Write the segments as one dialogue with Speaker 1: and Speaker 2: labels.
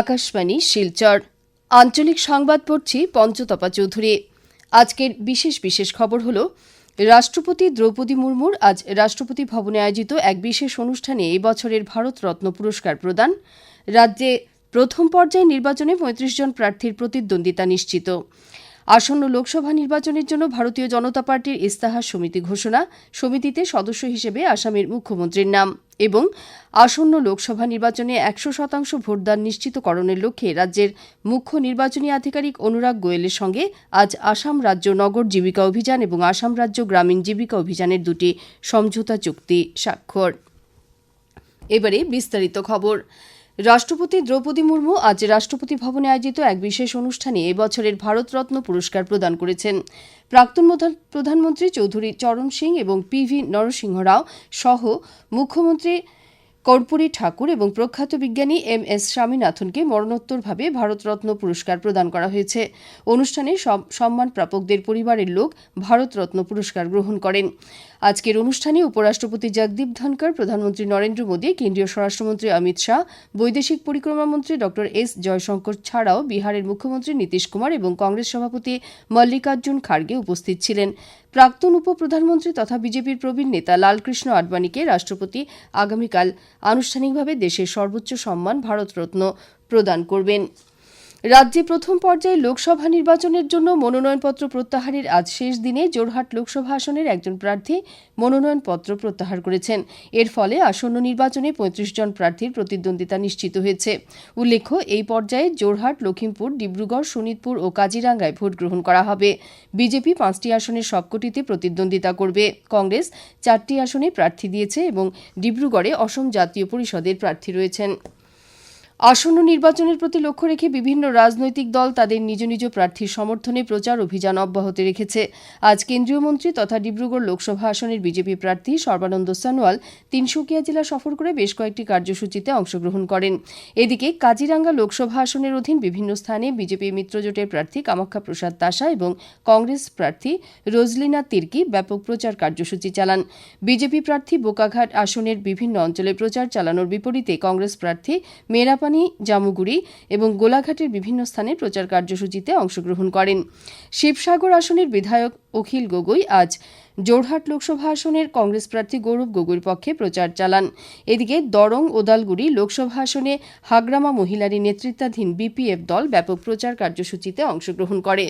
Speaker 1: আকাশবাণী, শিলচর। আঞ্চলিক সংবাদ পড়ছি পঞ্চতপা চৌধুরী। আজকের বিশেষ বিশেষ খবর হল, রাষ্ট্রপতি দ্রৌপদী মুর্মুর আজ রাষ্ট্রপতি ভবনে আয়োজিত এক বিশেষ অনুষ্ঠানে এবছরের বছরের ভারতরত্ন পুরস্কার প্রদান। রাজ্যে প্রথম পর্যায়ে নির্বাচনে পঁয়ত্রিশ জন প্রার্থীর প্রতিদ্বন্দ্বিতা নিশ্চিত। আসন্ন লোকসভা নির্বাচনের জন্য ভারতীয় জনতা পার্টির ইস্তাহার সমিতি ঘোষণা, সমিতিতে সদস্য হিসেবে আসামের মুখ্যমন্ত্রীর নাম এবং আসন্ন লোকসভা নির্বাচনে একশো শতাংশ ভোটদান নিশ্চিতকরণের লক্ষ্যে রাজ্যের মুখ্য নির্বাচনী আধিকারিক অনুরাগ গোয়েলের সঙ্গে আজ আসাম রাজ্য নগর জীবিকা অভিযান এবং আসাম রাজ্য গ্রামীণ জীবিকা অভিযানের দুটি সমঝোতা চুক্তি স্বাক্ষর। এবারে বিস্তারিত খবর। রাষ্ট্রপতি দ্রৌপদী মুর্মু আজ রাষ্ট্রপতি ভবনে আয়োজিত এক বিশেষ অনুষ্ঠানে এবছরের ভারতরত্ন পুরস্কার প্রদান করেছেন। প্রাক্তন প্রধান- প্রধানমন্ত্রী চৌধুরী চরণ সিং এবং পি ভি নরসিংহ রাও সহ মুখ্যমন্ত্রী কর্পূরী ঠাকুর এবং প্রখ্যাত বিজ্ঞানী এম এস স্বামীনাথনকে মরণোত্তরভাবে ভারতরত্ন পুরস্কার প্রদান করা হয়েছে। অনুষ্ঠানে সম্মান প্রাপকদের পরিবারের লোক ভারতরত্ন পুরস্কার গ্রহণ করেন। আজকের অনুষ্ঠানে উপরাষ্ট্রপতি জগদীপ ধনকর প্রধানমন্ত্রী নরেন্দ্র মোদী, কেন্দ্রীয় স্বরাষ্ট্রমন্ত্রী অমিত শাহ, বৈদেশিক পরিক্রমা মন্ত্রী ড এস জয়শঙ্কর ছাড়াও বিহারের মুখ্যমন্ত্রী নীতিশ কুমার এবং কংগ্রেস সভাপতি মল্লিকার্জুন খার্গে উপস্থিত ছিলেন। প্রাক্তন উপপ্রধানমন্ত্রী তথা বিজেপির প্রবীণ নেতা লালকৃষ্ণ আডবাণীকে রাষ্ট্রপতি আগামীকাল আনুষ্ঠানিকভাবে দেশের সর্বোচ্চ সম্মান ভারতরত্ন প্রদান করবেন। রাজ্যে প্রথম পর্যায়ে লোকসভা নির্বাচনের জন্য মনোনয়নপত্র প্রত্যাহারের আজ শেষ দিনে জোরহাট লোকসভা আসনের একজন প্রার্থী মনোনয়নপত্র প্রত্যাহার করেছেন। এর ফলে আসন্ন নির্বাচনে পঁয়ত্রিশ জন প্রার্থীর প্রতিদ্বন্দ্বিতা নিশ্চিত হয়েছে। উল্লেখ্য, এই পর্যায়ে জোরহাট লখিমপুর ডিব্রুগড় শোনিতপুর ও কাজিরাঙ্গায় ভোট গ্রহণ করা হবে। বিজেপি পাঁচটি আসনের সবকটিতে প্রতিদ্বন্দ্বিতা করবে। কংগ্রেস চারটি আসনে প্রার্থী দিয়েছে এবং ডিব্রুগড়ে অসম জাতীয় পরিষদের প্রার্থী রয়েছেন। আসন্ন নির্বাচনের প্রতি লক্ষ্য রেখে বিভিন্ন রাজনৈতিক দল তাদের নিজ নিজ প্রার্থীর সমর্থনে প্রচার অভিযান অব্যাহত রেখেছে। আজ কেন্দ্রীয় মন্ত্রী তথা ডিব্রুগড় লোকসভা আসনের বিজেপি প্রার্থী সর্বানন্দ সনোয়াল তিনসুকিয়া জেলা সফর করে বেশ কয়েকটি কার্যসূচিতে অংশগ্রহণ করেন। এদিকে কাজিরাঙ্গা লোকসভা আসনের অধীন বিভিন্ন স্থানে বিজেপি মিত্রজোটের প্রার্থী কামাখ্যা প্রসাদ তাসা এবং কংগ্রেস প্রার্থী রোজলিনা তির্কি ব্যাপক প্রচার কার্যসূচি চালান। বিজেপি প্রার্থী বোকাঘাট আসনের বিভিন্ন অঞ্চলে প্রচার চালানোর বিপরীতে কংগ্রেস প্রার্থী মেরাপানি জামুগুড়ি এবং গোলাঘাটের বিভিন্ন স্থানে প্রচার কার্যসূচিতে অংশগ্রহণ করেন। শিবসাগর আসনের বিধায়ক অখিল গগৈ আজ জোরহাট লোকসভা আসনের কংগ্রেস প্রার্থী গৌরব গগৈর পক্ষে প্রচার চালান। এদিকে দরং, ওদালগুড়ি লোকসভা আসনে হাগ্রামা মহিলারী নেতৃত্বাধীন বিপিএফ দল ব্যাপক প্রচার কার্যসূচিতে অংশগ্রহণ করে।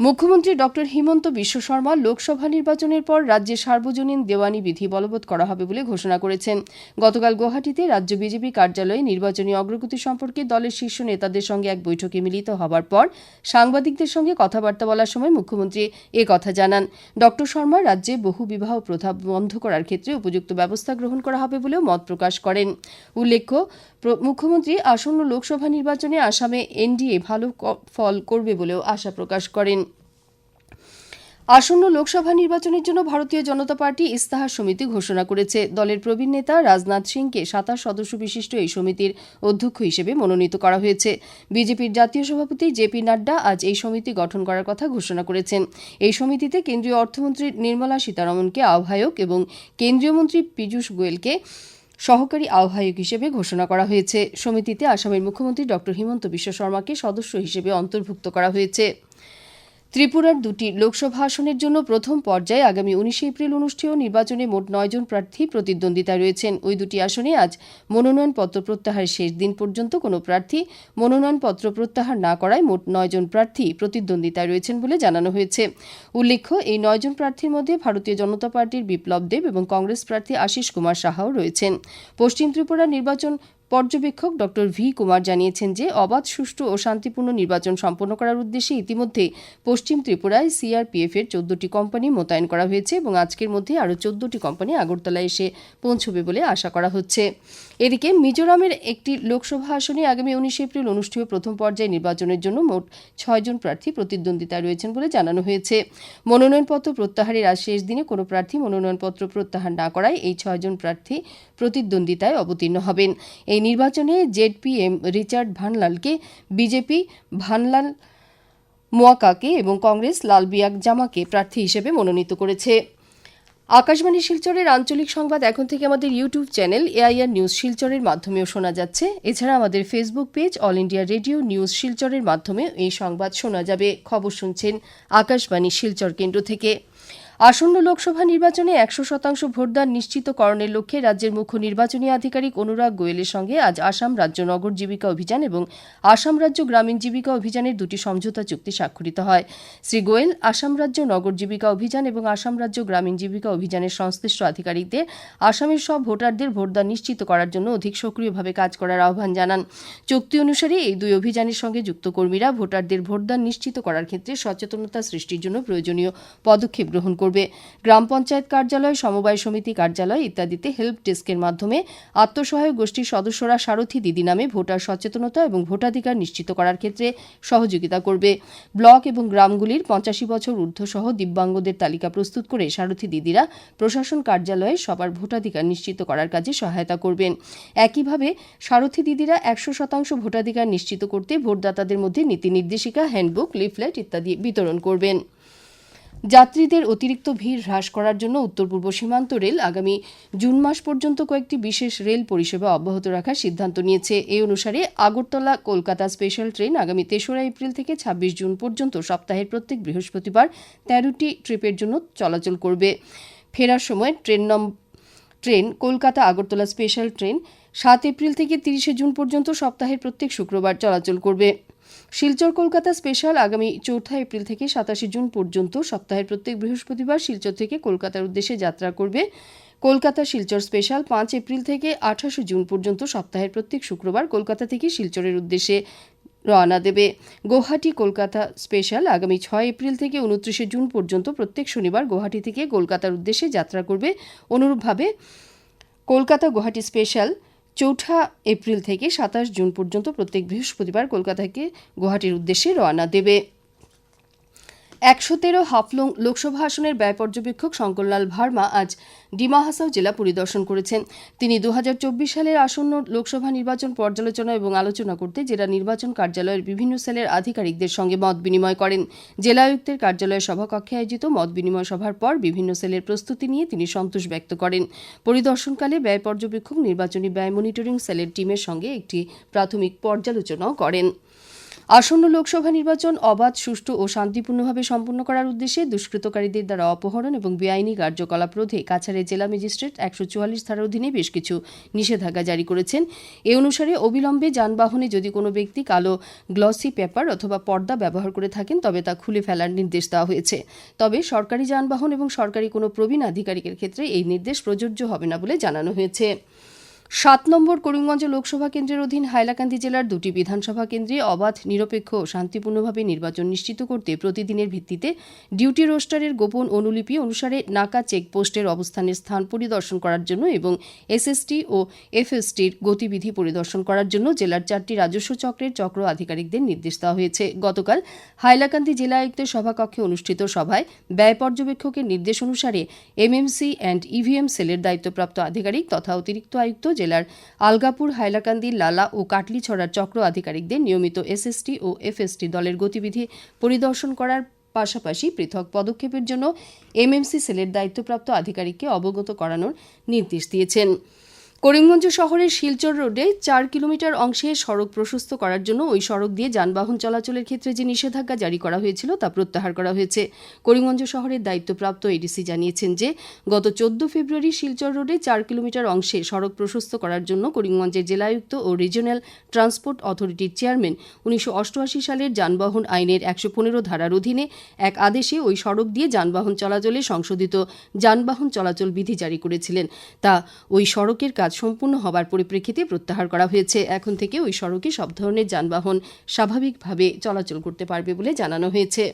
Speaker 1: মুখ্যমন্ত্রী ড হিমন্ত বিশ্ব শর্মা লোকসভা নির্বাচনের পর রাজ্যে সার্বজনীন দেওয়ানি বিধি বলবৎ করা হবে বলে ঘোষণা করেছেন। গতকাল গুয়াহাটিতে রাজ্য বিজেপি কার্যালয়ে নির্বাচনী অগ্রগতি সম্পর্কে দলের শীর্ষ নেতাদের সঙ্গে এক বৈঠকে মিলিত হবার পর সাংবাদিকদের সঙ্গে কথাবার্তা বলার সময় মুখ্যমন্ত্রী এ কথা জানান। ড শর্মা রাজ্যে বহু বিবাহ প্রথা বন্ধ করার ক্ষেত্রে উপযুক্ত ব্যবস্থা গ্রহণ করা হবে বলেও মত প্রকাশ করেন। উল্লেখ্য মুখ্যমন্ত্রী আসন্ন লোকসভা নির্বাচনে আসামে এনডিএ ভালো ফল করবে বলেও আশা প্রকাশ করেন। আসন্ন লোকসভা নির্বাচনের জন্য ভারতীয় জনতা পার্টি ইস্তাহার সমিতি ঘোষণা করেছে। দলের প্রবীণ নেতা রাজনাথ সিংকে সাতাশ সদস্য বিশিষ্ট এই সমিতির অধ্যক্ষ হিসেবে মনোনীত করা হয়েছে। বিজেপির জাতীয় সভাপতি জেপি নাড্ডা আজ এই সমিতি গঠন করার কথা ঘোষণা করেছেন। এই সমিতিতে কেন্দ্রীয় অর্থমন্ত্রী নির্মলা সীতারমনকে আহ্বায়ক এবং কেন্দ্রীয় মন্ত্রী পীযূষ গোয়েলকে সহকারী আহ্বায়ক হিসেবে ঘোষণা করা হয়েছে। সমিতিতে আসামের মুখ্যমন্ত্রী ড হিমন্ত বিশ্ব শর্মাকে সদস্য হিসেবে অন্তর্ভুক্ত করা হয়েছে। ত্রিপুরার দুটি লোকসভা আসনের জন্য প্রথম পর্যায়ে আগামী উনিশে এপ্রিল অনুষ্ঠেয় নির্বাচনে মোট নয়জন প্রার্থী প্রতিদ্বন্দ্বিতায় রয়েছেন। ওই দুটি আসনে আজ মনোনয়নপত্র প্রত্যাহারের শেষ দিন পর্যন্ত কোনো প্রার্থী মনোনয়নপত্র প্রত্যাহার না করায় মোট নয়জন প্রার্থী প্রতিদ্বন্দ্বিতায় রয়েছেন বলে জানানো হয়েছে। উল্লেখ্য, এই নয়জন প্রার্থীর মধ্যে ভারতীয় জনতা পার্টির বিপ্লব দেব এবং কংগ্রেস প্রার্থী আশিস কুমার সাহাও রয়েছেন। পশ্চিম ত্রিপুরা নির্বাচন পর্যবেক্ষক ড ভি কুমার জানিয়েছেন যে অবাধ, সুষ্ঠু ও শান্তিপূর্ণ নির্বাচন সম্পন্ন করার উদ্দেশ্যে ইতিমধ্যে পশ্চিম ত্রিপুরায় সিআরপিএফ এর চোদ্দটি কোম্পানি মোতায়েন করা হয়েছে এবং আজকের মধ্যে আরও চোদ্দটি কোম্পানি আগরতলায় এসে পৌঁছবে বলে আশা করা হচ্ছে। এদিকে মিজোরামের একটি লোকসভা আসনে আগামী উনিশে এপ্রিল অনুষ্ঠেয় প্রথম পর্যায়ে নির্বাচনের জন্য মোট ছয়জন প্রার্থী প্রতিদ্বন্দ্বিতায় রয়েছেন বলে জানানো হয়েছে। মনোনয়নপত্র প্রত্যাহারের আজ শেষ দিনে কোনো প্রার্থী মনোনয়নপত্র প্রত্যাহার না করায় এই ছয়জন প্রার্থী প্রতিদ্বন্দ্বিতায় অবতীর্ণ হবেন। এই নির্বাচনে জেডপিএম রিচার্ড ভানলালকে, বিজেপি ভানলাল মোয়াকাকে এবং কংগ্রেস লালবিয়াক জামাকে প্রার্থী হিসেবে মনোনীত করেছে। আকাশবাণী শিলচরের আঞ্চলিক সংবাদ এখন থেকে আমাদের ইউটিউব চ্যানেল এআইআর নিউজ শিলচরের মাধ্যমেও শোনা যাচ্ছে। এছাড়া আমাদের Facebook page All India Radio News শিলচরের মাধ্যমে এই সংবাদ শোনা যাবে। খবর শুনছেন আকাশবাণী শিলচর কেন্দ্র থেকে। আসন্ন লোকসভা নির্বাচনে একশো শতাংশ ভোটদান নিশ্চিতকরণের লক্ষ্যে রাজ্যের মুখ্য নির্বাচনী আধিকারিক অনুরাগ গোয়েলের সঙ্গে আজ আসাম রাজ্য নগর জীবিকা অভিযান এবং আসাম রাজ্য গ্রামীণ জীবিকা অভিযানের দুটি সমঝোতা চুক্তি স্বাক্ষরিত হয়। শ্রী গোয়েল আসাম রাজ্য নগর জীবিকা অভিযান এবং আসাম রাজ্য গ্রামীণ জীবিকা অভিযানের সংশ্লিষ্ট আধিকারিকদের আসামের সব ভোটারদের ভোটদান নিশ্চিত করার জন্য অধিক সক্রিয়ভাবে কাজ করার আহ্বান জানান। চুক্তি অনুসারে এই দুই অভিযানের সঙ্গে যুক্ত কর্মীরা ভোটারদের ভোটদান নিশ্চিত করার ক্ষেত্রে সচেতনতা সৃষ্টির জন্য প্রয়োজনীয় পদক্ষেপ গ্রহণ করবে। গ্রাম পঞ্চায়েত কার্যালয়, সমবায় সমিতি কার্যালয় ইত্যাদিতে হেল্প ডেস্কের মাধ্যমে আত্মসহায়ক গোষ্ঠীর সদস্যরা সারথী দিদি নামে ভোটার সচেতনতা এবং ভোটাধিকার নিশ্চিত করার ক্ষেত্রে সহযোগিতা করবে। ব্লক এবং গ্রামগুলির পঞ্চাশি বছর ঊর্ধ্বসহ দিব্যাঙ্গদের তালিকা প্রস্তুত করে সারথী দিদিরা প্রশাসন কার্যালয়ে সবার ভোটাধিকার নিশ্চিত করার কাজে সহায়তা করবেন। একইভাবে সারথী দিদিরা একশো শতাংশ ভোটাধিকার নিশ্চিত করতে ভোটদাতাদের মধ্যে নীতি নির্দেশিকা হ্যান্ডবুক লিফলেট ইত্যাদি বিতরণ করবেন। যাত্রীদের অতিরিক্ত ভিড় হ্রাস করার জন্য উত্তর পূর্ব সীমান্ত রেল আগামী জুন মাস পর্যন্ত কয়েকটি বিশেষ রেল পরিষেবা অব্যাহত রাখার সিদ্ধান্ত নিয়েছে। এই অনুসারে আগরতলা কলকাতা স্পেশাল ট্রেন আগামী তেসরা এপ্রিল থেকে ছাব্বিশ জুন পর্যন্ত সপ্তাহের প্রত্যেক বৃহস্পতিবার তেরোটি ট্রিপের জন্য চলাচল করবে। ফেরার সময় ট্রেন নম, train Kolkata Agartala special train সাত এপ্রিল থেকে তিরিশে জুন পর্যন্ত সপ্তাহের প্রত্যেক শুক্রবার চলাচল করবে। শিলচর, কলকাতা স্পেশাল আগামী চৌঠা এপ্রিল থেকে সাতাশে জুন পর্যন্ত সপ্তাহের প্রত্যেক বৃহস্পতিবার শিলচর থেকে কলকাতার উদ্দেশ্যে যাত্রা করবে। কলকাতা শিলচর স্পেশাল পাঁচ এপ্রিল থেকে আঠাশে জুন পর্যন্ত সপ্তাহের প্রত্যেক শুক্রবার কলকাতা থেকে শিলচরের উদ্দেশ্যে রওনা দেবে। গৌহাটি, কলকাতা স্পেশাল আগামী ছয় এপ্রিল থেকে উনত্রিশে জুন পর্যন্ত প্রত্যেক শনিবার গৌহাটি থেকে কলকাতার উদ্দেশ্যে যাত্রা করবে। অনুরূপভাবে কলকাতা গুয়াহাটি স্পেশাল চৌঠা এপ্রিল থেকে সাতাশ জুন পর্যন্ত প্রত্যেক বৃহস্পতিবার কলকাতাকে গুয়াহাটির উদ্দেশ্যে রওনা দেবে। একশো তেরো হাফলং লোকসভা আসনের ব্যয় পর্যবেক্ষক শঙ্করলাল ভার্মা আজ ডিমা হাসাও জেলা পরিদর্শন করেছেন। তিনি দু হাজার চব্বিশ সালের আসন্ন লোকসভা নির্বাচন পর্যালোচনা এবং আলোচনা করতে জেলা নির্বাচন কার্যালয়ের বিভিন্ন সেলের আধিকারিকদের সঙ্গে মত বিনিময় করেন। জেলা আয়ুক্তের কার্যালয়ের সভাকক্ষে আয়োজিত মত বিনিময় সভার পর বিভিন্ন সেলের প্রস্তুতি নিয়ে তিনি সন্তোষ ব্যক্ত করেন। পরিদর্শনকালে ব্যয় পর্যবেক্ষক নির্বাচনী ব্যয় মনিটরিং সেলের টিমের সঙ্গে একটি প্রাথমিক পর্যালোচনাও করেন। আসন্ন লোকসভা নির্বাচন অবাধ, সুষ্ঠু ও শান্তিপূর্ণভাবে সম্পন্ন করার উদ্দেশ্যে দুষ্কৃতকারীদের দ্বারা অপহরণ এবং বেআইনি কার্যকলাপ রোধে কাছাড়ের জেলা ম্যাজিস্ট্রেট একশো চুয়াল্লিশ ধারার অধীনে বেশ কিছু নিষেধাজ্ঞা জারি করেছেন। এ অনুসারে অবিলম্বে যানবাহনে যদি কোনো ব্যক্তি কালো গ্লসি পেপার অথবা পর্দা ব্যবহার করে থাকেন, তবে তা খুলে ফেলার নির্দেশ দেওয়া হয়েছে। তবে সরকারি যানবাহন এবং সরকারি কোনো প্রবীণ আধিকারিকের ক্ষেত্রে এই নির্দেশ প্রযোজ্য হবে না বলে জানানো হয়েছে। সাত নম্বর করিমগঞ্জ লোকসভা কেন্দ্রের অধীন হাইলাকান্দি জেলার দুটি বিধানসভা কেন্দ্রে অবাধ, নিরপেক্ষ ও শান্তিপূর্ণভাবে নির্বাচন নিশ্চিত করতে প্রতিদিনের ভিত্তিতে ডিউটি রোস্টারের গোপন অনুলিপি অনুসারে নাকা চেকপোস্টের অবস্থানের স্থান পরিদর্শন করার জন্য এবং এসএসটি ও এফএসটির গতিবিধি পরিদর্শন করার জন্য জেলার চারটি রাজস্ব চক্রের চক্র আধিকারিকদের নির্দেশ দেওয়া হয়েছে। গতকাল হাইলাকান্দি জেলা আয়ুক্তের সভাকক্ষে অনুষ্ঠিত সভায় ব্যয় পর্যবেক্ষকের নির্দেশ অনুসারে এমএমসি অ্যান্ড ইভিএম সেলের দায়িত্বপ্রাপ্ত আধিকারিক তথা অতিরিক্ত আয়ুক্ত জেলার আলগাপুর, হাইলাকান্দি, লালা ও কাটলিছড়ার চক্র আধিকারিকদের নিয়মিত এসএসটি ও এফএসটি দলের গতিবিধি পরিদর্শন করার পাশাপাশি পৃথক পদক্ষেপের জন্য এমএমসি সেলের দায়িত্বপ্রাপ্ত আধিকারিককে অবগত করানোর নির্দেশ দিয়েছেন। করিমগঞ্জ শহরের শিলচর রোডে চার কিলোমিটার অংশে সড়ক প্রশস্ত করার জন্য ওই সড়ক দিয়ে যানবাহন চলাচলের ক্ষেত্রে যে নিষেধাজ্ঞা জারি করা হয়েছিল তা প্রত্যাহার করা হয়েছে। করিমগঞ্জ শহরের দায়িত্বপ্রাপ্ত এডিসি জানিয়েছেন যে, গত চোদ্দ ফেব্রুয়ারি শিলচর রোডে চার কিলোমিটার অংশে সড়ক প্রশস্ত করার জন্য করিমগঞ্জের জেলায়ুক্ত ও রিজিওনাল ট্রান্সপোর্ট অথরিটির চেয়ারম্যান উনিশশো অষ্টআশি সালের যানবাহন আইনের একশো পনেরো ধারার অধীনে এক আদেশে ওই সড়ক দিয়ে যানবাহন চলাচলে সংশোধিত যানবাহন চলাচল বিধি জারি করেছিলেন। তা ওই সড়কের কাজ সম্পূর্ণ হবার পরিপ্রেক্ষিতে প্রত্যাহার করা হয়েছে। এখন থেকে ওই সড়কে সব ধরনের যানবাহন স্বাভাবিকভাবে চলাচল করতে পারবে বলে জানানো হয়েছে।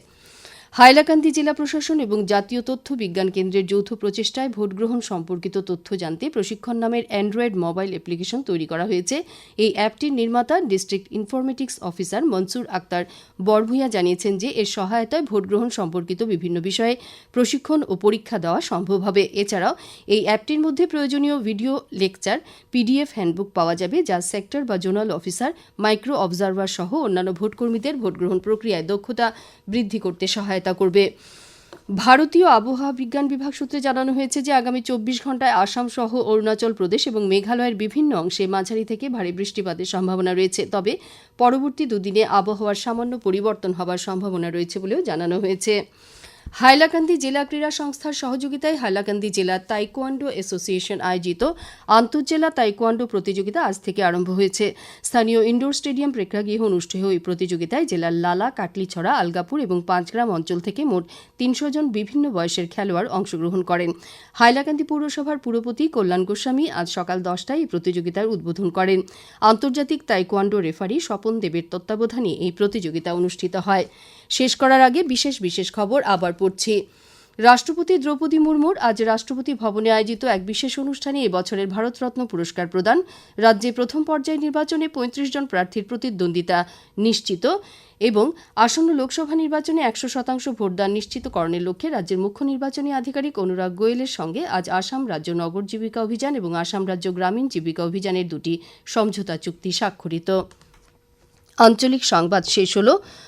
Speaker 1: হাইলাকান্দি জেলা প্রশাসন এবং জাতীয় তথ্য বিজ্ঞান কেন্দ্রের যৌথ প্রচেষ্টায় ভোটগ্রহণ সম্পর্কিত তথ্য জানতে প্রশিক্ষণ নামের অ্যান্ড্রয়েড মোবাইল অ্যাপ্লিকেশন তৈরি করা হয়েছে। এই অ্যাপটির নির্মাতা district informatics officer Mansur Akhtar Barbhuiya জানিয়েছেন যে এর সহায়তায় ভোটগ্রহণ সম্পর্কিত বিভিন্ন বিষয়ে প্রশিক্ষণ ও পরীক্ষা দেওয়া সম্ভব হবে। এছাড়াও এই অ্যাপটির মধ্যে প্রয়োজনীয় ভিডিও, লেকচার, পিডিএফ, হ্যান্ডবুক পাওয়া যাবে যা সেক্টর বা জোনাল অফিসার, মাইক্রো অবজারভার সহ অন্যান্য ভোটকর্মীদের ভোটগ্রহণ প্রক্রিয়ায় দক্ষতা বৃদ্ধি করতে সহায়তা করবে। ভারতীয় আবহাওয়া বিজ্ঞান বিভাগ সূত্রে জানানো হয়েছে যে, আগামী চব্বিশ ঘন্টায় আসাম সহ অরুণাচল প্রদেশ এবং মেঘালয়ের বিভিন্ন অংশে মাঝারি থেকে ভারী বৃষ্টিপাতের সম্ভাবনা রয়েছে। তবে পরবর্তী দুদিনে আবহাওয়ার সামান্য পরিবর্তন হবার সম্ভাবনা রয়েছে বলেও জানানো হয়েছে। হাইলাকান্দি জেলা ক্রীড়া সংস্থার সহযোগিতায় হাইলাকান্দি জেলা তাইকোয়ান্ডো অ্যাসোসিয়েশন আয়োজিত আন্তঃজেলা তাইকোয়ান্ডো প্রতিযোগিতা আজ থেকে আরম্ভ হয়েছে। স্থানীয় ইনডোর স্টেডিয়াম প্রেক্ষাগৃহে অনুষ্ঠেয় এই প্রতিযোগিতায় জেলার লালা, কাটলিছড়া, আলগাপুর এবং পাঁচগ্রাম অঞ্চল থেকে মোট তিনশো জন বিভিন্ন বয়সের খেলোয়াড় অংশগ্রহণ করেন। হাইলাকান্দি পৌরসভার পুরপতি কল্যাণ গোস্বামী আজ সকাল দশটায় এই প্রতিযোগিতার উদ্বোধন করেন। আন্তর্জাতিক তাইকোয়ান্ডো রেফারি স্বপন দেবের তত্ত্বাবধানে এই প্রতিযোগিতা অনুষ্ঠিত হয়। শেষ করার আগে বিশেষ বিশেষ খবর আবার পড়ছি। রাষ্ট্রপতি দ্রৌপদী মুর্মুর আজ রাষ্ট্রপতি ভবনে আয়োজিত এক বিশেষ অনুষ্ঠানে এবছরের ভারতরত্ন পুরস্কার প্রদান। রাজ্যে প্রথম পর্যায়ে নির্বাচনে পঁয়ত্রিশ জন প্রার্থীর প্রতিদ্বন্দ্বিতা নিশ্চিত এবং আসন্ন লোকসভা নির্বাচনে একশো শতাংশ ভোটদান নিশ্চিতকরণের লক্ষ্যে রাজ্যের মুখ্য নির্বাচনী আধিকারিক অনুরাগ গোয়েলের সঙ্গে আজ আসাম রাজ্য নগর জীবিকা অভিযান এবং আসাম রাজ্য গ্রামীণ জীবিকা অভিযানের দুটি সমঝোতা চুক্তি স্বাক্ষরিত। আঞ্চলিক সংবাদ শেষ হল।